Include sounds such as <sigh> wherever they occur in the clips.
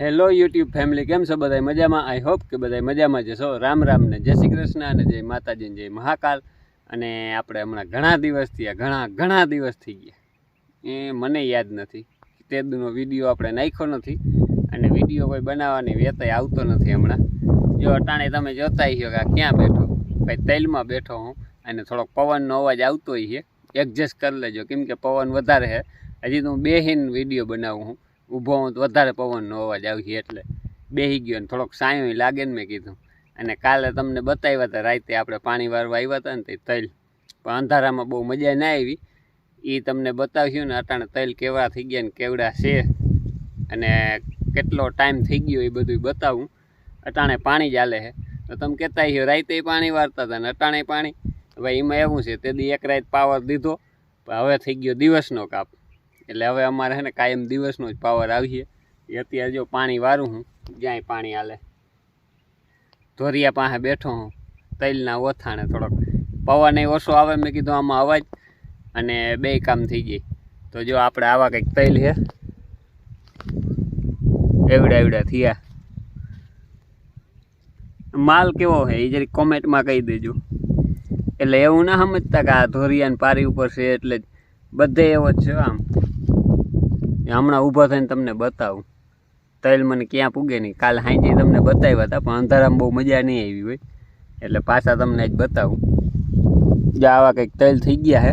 Hello YouTube family કેમ છો બધા મજામાં? આઈ હોપ કે બધા મજામાં જશો રામ રામ ને જય શ્રી કૃષ્ણ અને જય માતાજી જય મહાકાલ. અને આપણે હમણાં ઘણા દિવસ થયા, ઘણા ઘણા દિવસ થઈ ગયા. એ મને યાદ નથી તે દૂનો વીડિયો આપણે નાખ્યો નથી અને વીડિયો કોઈ બનાવવાની વેતાય આવતો નથી હમણાં. જો અટાણે તમે જોતા હો કે ક્યાં બેઠો? ભાઈ તૈલમાં બેઠો હું અને થોડોક પવનનો અવાજ આવતો છે. એડજસ્ટ કરી લેજો, કેમ કે પવન વધારે છે. હજી તો હું બેહીન વીડિયો બનાવું હું. ઊભો હું તો વધારે પવનનો અવાજ આવશે એટલે બેહી ગયો ને થોડોક સાયો લાગે ને મેં કીધું. અને કાલે તમને બતાવ્યા હતા, રાતે આપણે પાણી વારવા આવ્યા હતા ને તે તૈલ. પણ અંધારામાં બહુ મજા ના આવી. એ તમને બતાવ્યું ને અટાણે તૈલ કેવા થઈ ગયા ને કેવડા છે અને કેટલો ટાઈમ થઈ ગયો એ બધું બતાવું. અટાણે પાણી ચાલે છે. તો તમે કહેતા હશો, રાતે પાણી વારતા હતા ને અટાણે પાણી. હવે એમાં એવું છે, તે દી એક રાત પાવર દીધો હવે થઈ ગયો દિવસનો કાપ. એટલે હવે અમારે છે ને કાયમ દિવસનો જ પાવર આવીએ. એ અત્યારે જો પાણી વારું હું, જ્યાંય પાણી હાલે ધોરિયા પાસે બેઠો હું, તૈલના ઓથાણે થોડોક. પવન ઓછો આવે મેં કીધું આમાં અવાજ, અને બે કામ થઈ જાય તો જો આપણે આવા કંઈક તૈલ છે એવડા એવડા થયા. માલ કેવો છે એ જરી કોમેન્ટમાં કહી દેજો. એટલે એવું ના સમજતા કે આ ધોરિયાની પારી ઉપર છે એટલે જ. બધે એવો જ છે આમ. હમણાં ઊભો થઈને તમને બતાવું. તૈલ મને ક્યાં પૂગે નહીં. કાલ હાંજે તમને બતાવ્યા હતા, પણ અંધારામાં બહુ મજા નહીં આવી હોય. એટલે પાછા તમને જ બતાવું. જો આવા કંઈક તૈલ થઈ ગયા હે.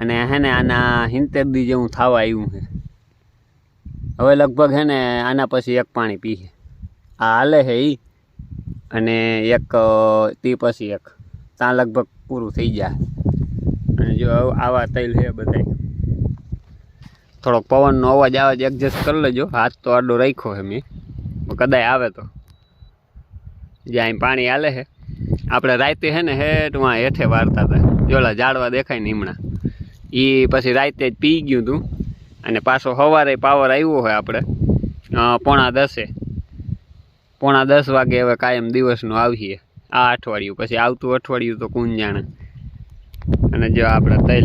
અને હે ને આના હિંતેર દી જેવું થવા આવ્યું છે હવે લગભગ હે ને આના પછી એક પાણી પીએ આ હાલે છે એ અને એક તી પછી એક. ત્યાં લગભગ પૂરું થઈ જાય. અને જો આવા તૈલ છે બધાય. થોડોક પવનનો અવાજ આવે છે એડજસ્ટ કરી લેજો. હાથ તો આડો રાખ્યો છે મેં. કદાય આવે તો. જ્યાં પાણી હાલે છે. આપણે રાતે છે ને હેઠમાં હેઠે વારતા હતા. જોલા ઝાડવા દેખાય ને હમણાં. એ પછી રાતે જ પી ગયું હતું અને પાછો સવારે પાવર આવ્યો હોય આપણે. પોણા દસે. પોણા દસ વાગે હવે કાયમ દિવસનું આવીએ. આ અઠવાડિયું. પછી આવતું અઠવાડિયું તો કોણ જાણે. અને જો આપણે તૈલ.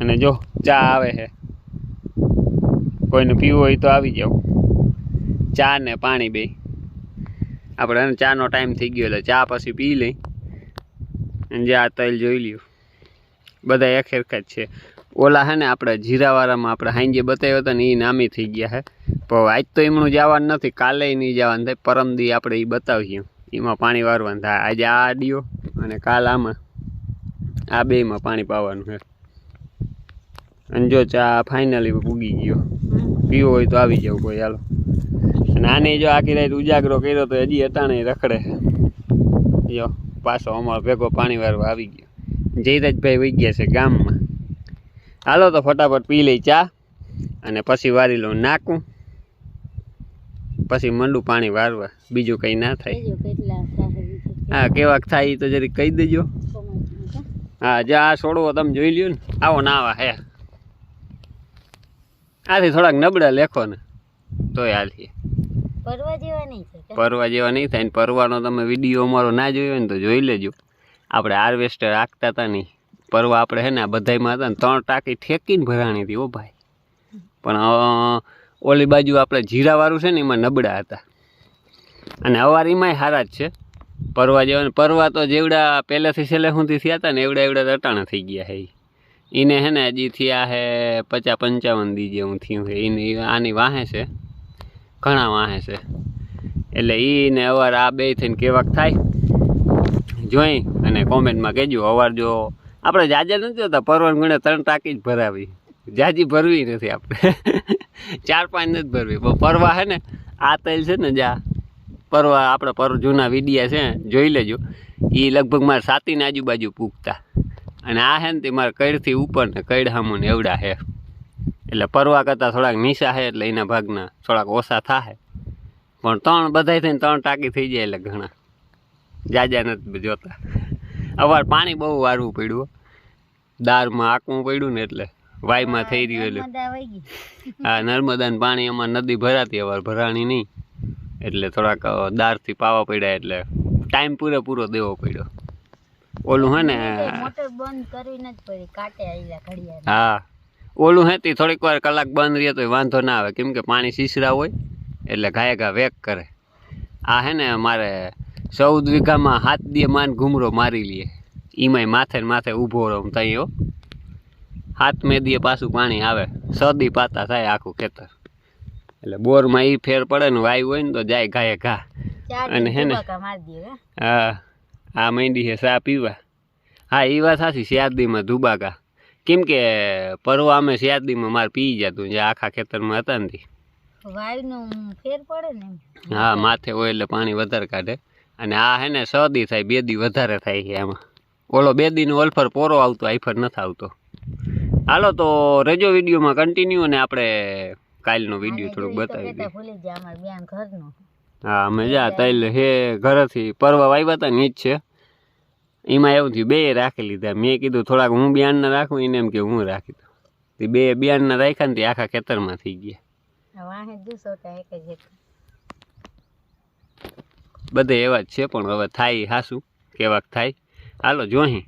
અને જો ચા આવે છે. કોઈને પીવું હોય તો આવી જાવ ચા ને પાણી બે. આપણે એને ચાનો ટાઈમ થઈ ગયો એટલે ચા પછી પી લઈ. અને જે આ તૈલ જોઈ લ્યો. બધા એક સરખા જ છે. ઓલા હે ને આપણે જીરાવાળામાં આપણે હાંજે બતાવ્યો હતો ને એ નામી થઈ ગયા હે. પણ આજ તો એમનું જવાનું નથી, કાલે નહીં જવાનું. થાય પરમદી આપણે એ બતાવીએ એમાં પાણી વારવાનું થાય. આજે આ આડિયો અને કાલ આમાં. આ બેમાં પાણી પાવાનું છે અને જો ચા ફાઇનલી પૂગી ગયો. પીવો હોય તો આવી જાવ કોઈ હાલો. અને આને જો આખી રાત ઉજાગરો કર્યો તો હજી અટાણે રખડે. જો પાછો અમારો ભેગો પાણી વાળો આવી ગયો. જયરાજભાઈ વહી ગયા છે ગામમાં. હાલો તો ફટાફટ પી લઈ ચા અને પછી વારી લઉં નાખું પછી મંડું પાણી વારવા. બીજું કંઈ ના થાય. હા કેવાક થાય તો જરીક કહી દેજો. હા જે આ છોડવો તમે જોઈ લ્યો ને. આવો ના આવા હે. આથી થોડાક નબળા લેખો ને તોય હાલથી પરવા જેવા નહીં પરવા જેવા નહીં થાય ને પરવાનો તમે વીડિયો અમારો ના જોયો ને તો જોઈ લેજો. આપણે હાર્વેસ્ટર રાખતા હતા નહીં. પરવા આપણે હે ને આ બધાયમાં હતા ને ત્રણ ટાંકી ઠેકીને ભરાણી હતી ઓ ભાઈ. પણ ઓલી બાજુ આપણે જીરાવાળું છે ને એમાં નબળા હતા. અને અવારીમાંય સારા જ છે. પરવા જેવા ને પરવા તો જેવડા પહેલાંથી છેલ્લે સુધી થયા હતા ને એવડા એવડા રટાણા થઈ ગયા ઈ. એને હે ને હજી થયા હે પચાસ પંચાવન દી જેવું થયું છે એને આની વાહે છે. ઘણા વાહે છે. એટલે એને અવાર આ બે થઈને કેવાક થાય. જોઈ અને કોમેન્ટમાં કહેજો. અવાર જો આપણે જાજે નથી હોતા પરવાન ગણે ત્રણ ટાંકી જ ભરાવી. જાજી ભરવી નથી આપણે. <laughs> ચાર પાંચ નથી ભરવી. પણ પરવા હે ને, આ તેલ છે ને જા, પરવા આપણે પર જૂના વિડિયા છે, જોઈ લેજો. એ લગભગ મારે સાતીની આજુબાજુ પૂગતા. અને આ છે ને તે મારે કઈડથી ઉપર ને કઈડ હામું ને એવડા છે એટલે પરવા કરતાં થોડાક નીચા છે એટલે એના ભાગના થોડાક ઓછા થાય પણ ત્રણ બધાય થઈને ત્રણ ટાંકી થઈ જાય એટલે ઘણા. જાજા નથી જોતા. અવાર પાણી બહુ વારવું પડ્યું દારમાં આકવું પડ્યું ને એટલે વાયમાં થઈ રહ્યું એટલે. હા નર્મદાનું પાણી એમાં નદી ભરાતી અવાર ભરાણી નહીં. એટલે થોડાક દારથી પાવા પડ્યા એટલે ટાઈમ પૂરેપૂરો દેવો પડ્યો. ઓલું હે ને મોટર બંધ પડી કાંટે આયલા ઘડિયાળ. હા. ઓલું હે તે થોડીક વાર કલાક બંધ રહે તો વાંધો ના આવે કેમ કે પાણી સીસરા હોય એટલે ઘાય ઘા વેક કરે. આ હે ને મારે ચૌદ વીઘામાં હાથ દે માન ઘૂમરો મારી લઈએ એમાંય માથે ને માથે ઊભો રહું તઈ હો. હાથ મેં દીએ પાછું પાણી આવે સદી પાતા થાય આખું ખેતર. એટલે બોરમાં એ ફેર પડે ને વાયુ હોય ને તો જાય ગાય ઘા અને હે ને? હે. આ માંડી છે ચા પીવા. હા એ વાત સાચી શિયાળદીમાં ધુબાકા કેમ કે પરવા અમે શિયાળદીમાં મારે પી જતું જે આખા ખેતરમાં હતા ને ફેર પડે ને હા માથે હોય એટલે પાણી વધારે કાઢે. અને આ હે ને સદી થાય બે દી વધારે થાય છે એમાં ઓલો બે દીનો ઓલ્ફર પોરો આવતો આઈફર નથી આવતો. હાલો તો રેજો વિડીયોમાં કન્ટિન્યુ અને આપણે કાલનો વીડિયો થોડુંક બતાવી દઈએ. હા અમે જા તૈલ હે ઘરેથી પરવા વાવ્યા હતા ને જ છે. એમાં એવું થયું બે રાખી લીધા. મેં કીધું થોડાક હું બિયાનના રાખું એને એમ કે હું રાખી દઉં. તે બે બિયાનના રાખ્યા ને તે આખા ખેતરમાં થઈ ગયા. બધે એવા જ છે પણ હવે થાય હાસું કેવાક થાય. હાલો જોહી.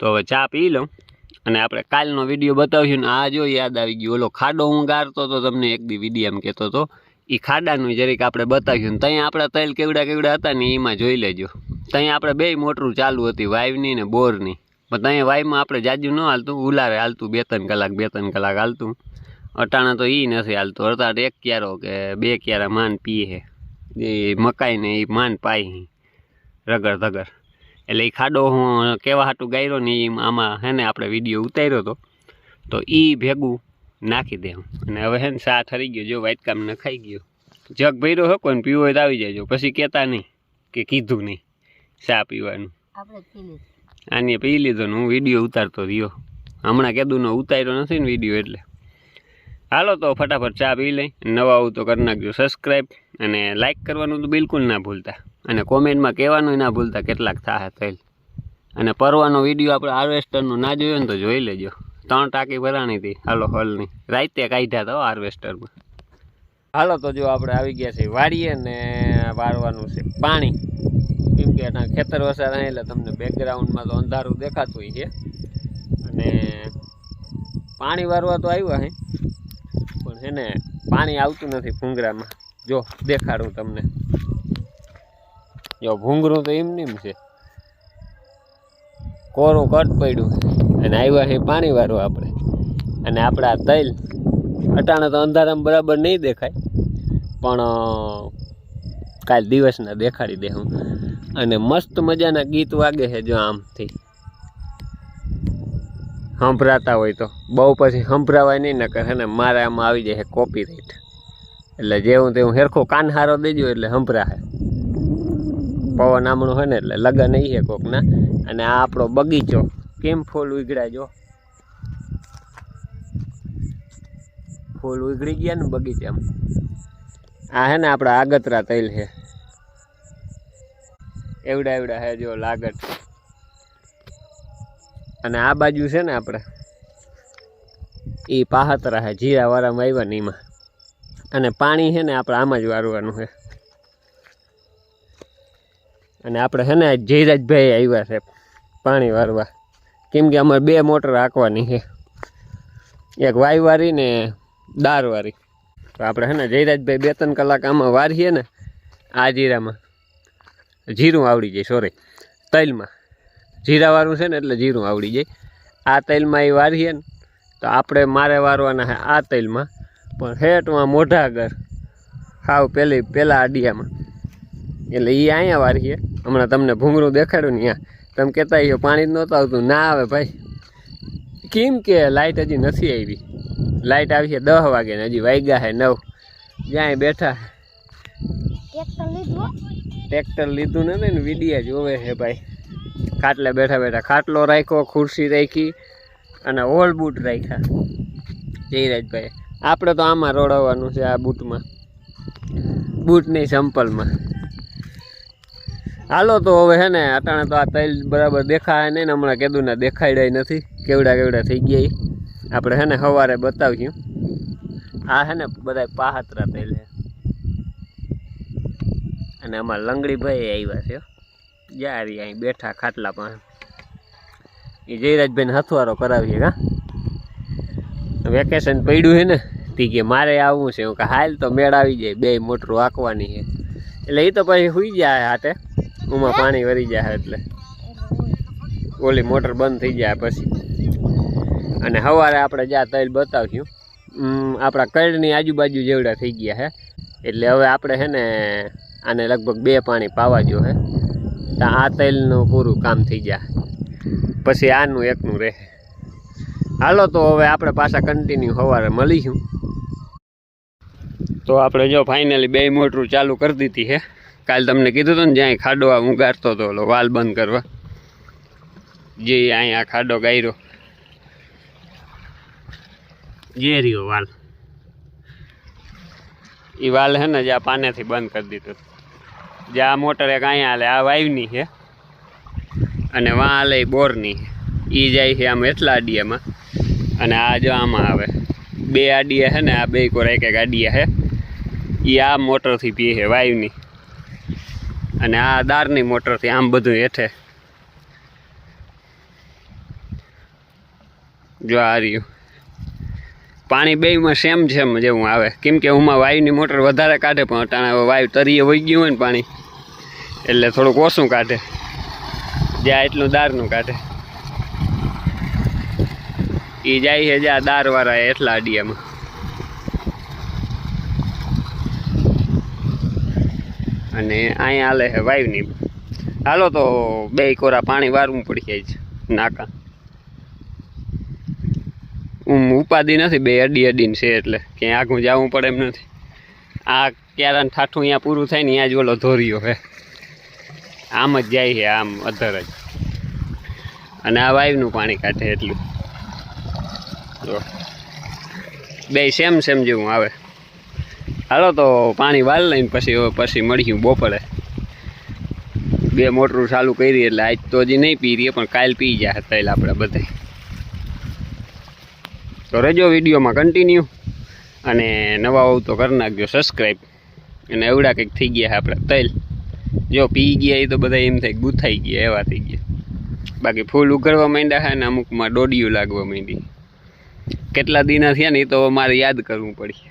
તો હવે ચા પી લઉં અને આપણે કાલનો વીડિયો બતાવ્યું ને આ જો યાદ આવી ગયું. ઓલો ખાડો હું ગારતો તો તમને એક દી વીડિયો એમ કહેતો હતો એ ખાડાનું જરીક આપણે બતાવ્યું ને ત્યાં આપણા તૈલ કેવડા કેવડા હતા ને એમાં જોઈ લેજો. ત્યાં આપણે બે મોટરું ચાલુ હતી વાઇવની ને બોરની. પણ ત્યાં વાઈમાં આપણે જાજુ ન હાલતું, ઉલારે હાલતું, બે ત્રણ કલાક, બે ત્રણ કલાક હાલતું. અટાણા તો એ નથી હાલતું અડતાટ એક ક્યારો કે બે ક્યારા માન પીએ એ મકાઈ ને એ માન પાય રગર ધગર એટલે એ ખાડો હું કેવા હાટું ગાયરો ને એ આમાં હે ને આપણે વીડિયો ઉતાર્યો હતો તો એ ભેગું નાખી દે અને હવે હે ને સા ઠરી ગયો જો વાટકામ નખાઈ ગયો. જગ ભર્યો હો કોઈ પીવો હોય તો આવી જાય પછી કહેતા નહીં કે કીધું નહીં સા પીવાનું. આને પી લીધો ને હું વીડિયો ઉતારતો રહ્યો. હમણાં કેદુનો ઉતાર્યો નથી ને વીડિયો એટલે. હાલો તો ફટાફટ ચા પી લઈ. નવા આવું તો કરી નાખજો સબસ્ક્રાઈબ અને લાઇક કરવાનું તો બિલકુલ ના ભૂલતા. અને કોમેન્ટમાં કહેવાનું ના ભૂલતા કેટલાક થાય થયેલ અને પરવાનો વીડિયો આપણે હાર્વેસ્ટરનો ના જોયો ને તો જોઈ લેજો. ત્રણ ટાંકી ભરાણી હતી. હાલો, હલની. રાતે કાઢ્યા હતા હાર્વેસ્ટરમાં. હાલો, તો જો આપણે આવી ગયા છીએ વાડીએ ને વાળવાનું છે પાણી. કેમ કે એના ખેતર વસાર એટલે તમને બેકગ્રાઉન્ડમાં તો અંધારું દેખાતું હોય છે અને પાણી વારવા તો આવ્યા હે પણ છે ને પાણી આવતું નથી ભૂંગરામાં. જો, દેખાડું તમને. જો, ભૂંગરું તો એમ નેમ છે. કોરું કટ પડ્યું. અને આવ્યા છે પાણી વાળું આપણે. અને આપણા તૈલ અટાણે તો અંધારામાં બરાબર નહીં દેખાય. પણ કાલ દિવસના દેખાડી દે હું. અને મસ્ત મજાના ગીત વાગે છે જો આમથી. સંભળાતા હોય તો. બહુ પછી સંભળાવાય નહીં, નકર કરે ને મારે આમાં આવી જાય કોપી રાઈટ એટલે જેવું તેવું હેરખો કાનહારો દેજો એટલે સંભળાશે પવન આમણું હોય ને એટલે લગન એ છે કોકના. અને આ આપણો બગીચો. કેમ ફૂલ ઉગડ્યા જો? ફૂલ ઉગડી ગયા ને બગીચામાં. આ હે ને આપણા આગતરા તૈલ છે એવડા એવડા હે જો લાગત. અને આ બાજુ છે ને આપણે એ પાહતરા હે જીરા વાળામાં આવ્યા ને એમાં. અને પાણી છે ને આપણે આમાં જ વારવાનું છે અને આપણે છે ને જયરાજભાઈ આવ્યા છે પાણી વારવા. કેમ કે અમારે બે મોટર રાખવાની છે. એક વાયવારી ને દારવારી. તો આપણે હે ને જયરાજભાઈ બે ત્રણ કલાક આમાં વારીએ ને આ જીરામાં. જીરું આવડી જાય સોરી તૈલમાં. જીરાવાળું છે ને એટલે જીરું આવડી જાય. આ તૈલમાં એ વારીએ ને તો આપણે મારે વારવાના છે આ તૈલમાં. પણ હેઠમાં મોઢા ઘર. હાવ પેલી, પેલા અડિયામાં એટલે એ અહીંયા વારીએ. હમણાં તમને ભૂંગળું દેખાડ્યું ને ત્યાં તમે કહેતા એ પાણી જ નહોતું આવતું. ના આવે ભાઈ. કેમ કે લાઇટ હજી નથી આવી. લાઇટ આવી છે દસ વાગે ને હજી વાગ્યા છે નવ. જ્યાં બેઠા. ટ્રેક્ટર લીધું હો. લીધું નથી ને વિડીયા જોવે છે ભાઈ. ખાટલે બેઠા બેઠા ખાટલો રાખ્યો ખુરશી રાખી અને ઓલ બૂટ રાખ્યા. જયરાજભાઈ આપણે તો આમાં રોડાવવાનું છે આ બૂટમાં. બૂટ નહીં સંપલમાં હાલો તો હવે હે ને, અટાણે તો આ તૈલ બરાબર દેખાય નહીં ને હમણાં કીધું ને દેખાડ્યા નથી. કેવડા કેવડા થઈ ગયા આપણે હે ને સવારે બતાવ્યું આ હે ને બધા પાહતરા તૈલ હે. અને અમારા લંગડીભાઈ આવ્યા છે જારી અહીં બેઠા ખાટલા પાસે. એ જયરાજભાઈને હથવારો કરાવીએ કા. વેકેશન પડ્યું છે ને, તી કે મારે આવવું છે. હું કે હાલ તો મેળ આવી જાય બે મોટરું આંકવાની છે. એટલે એ તો પછી સુઈ જાય હાથે. ઉમાં પાણી વરી જાય એટલે. ઓલી મોટર બંધ થઈ જાય પછી. અને સવારે આપણે જ્યાં તૈલ બતાવ્યું આપણા કળની આજુબાજુ જેવડા થઈ ગયા છે એટલે હવે આપણે છે ને આને લગભગ બે પાણી પાવા જો હે. તો આ તૈલનું પૂરું કામ થઈ જાય. પછી આનું એકનું રહે. હાલો તો હવે આપણે પાછા કન્ટિન્યુ સવારે મળીશું. તો આપણે જો ફાઇનલી બે મોટરું ચાલુ કરી દીધી છે કાલ તમને કીધું હતું ને જ્યાં ખાડો આ હું ગારતો હતો ઓલો વાલ બંધ કરવા. જે અહીંયા ખાડો ગાયરો. જે રહ્યો વાલ? એ વાલ છે ને જ્યાં પાનેથી બંધ કરી દીધું. જે આ મોટર એક અહીંયા હાલે, આ વાઈવની છે અને વાં હાલે બોરની એ જાય છે આમ એટલા આડિયામાં. અને આ જો આમાં આવે. બે આડિયા છે ને, આ બે કોર એક એક આડિયા છે એ આ મોટરથી પીએ છે વાયુની અને આ દારની મોટરથી આમ બધું હેઠે. જો આ રહ્યું. પાણી બેયમાં સેમ સેમ જેવું આવે. કેમ કે હુંમાં વાયુની મોટર વધારે કાઢે, પણ અટાણે વાયુ તરીએ વહી ગયું હોય ને પાણી, એટલે થોડુંક ઓછું કાઢે. જ્યાં એટલું દારનું કાઢે. એ જાય છે જ્યાં દારવાળા એટલા અડિયામાં. અને અહીંયા હાલે છે વાયુની હાલો તો બે કોરા પાણી વારવું પડી જાય છે. નાકા. હું ઉપાધિ નથી, બે અડી અડીને છે એટલે. ક્યાંય આગું જવું પડે એમ નથી. આ ક્યારે ઠાઠું અહીંયા પૂરું થાય ને અહીંયા જ ઓલો ધોરિયો હે. આમ જ જાય છે, આમ અધર જ. અને આ વાયુનું પાણી કાઢે એટલું. જો. બે સેમ સેમ જેવું આવે. હાલો તો પાણી વાળ લઈને પછી પછી મળ્યું બપોરે. બે મોટરું ચાલુ કરી એટલે આજ તો હજી નહીં પી રહીએ, પણ કાલ પી ગયા હતા એટલે આપણે બધા. તો રહેજો વિડીયોમાં કન્ટિન્યુ અને નવા હોવ તો કરી નાખજો સબસ્ક્રાઈબ અને એવડા કંઈક થઈ ગયા આપણે તૈલ. જો પી ગયા એ તો બધા એમ થાય ગુથાઈ ગયા, એવા થઈ ગયા. બાકી ફૂલ ઉઘડવા માંડ્યા છે ને અમુકમાં દોડિયું લાગવા માંડી. કેટલા દિના થયા ને એ તો મારે યાદ કરવું પડી.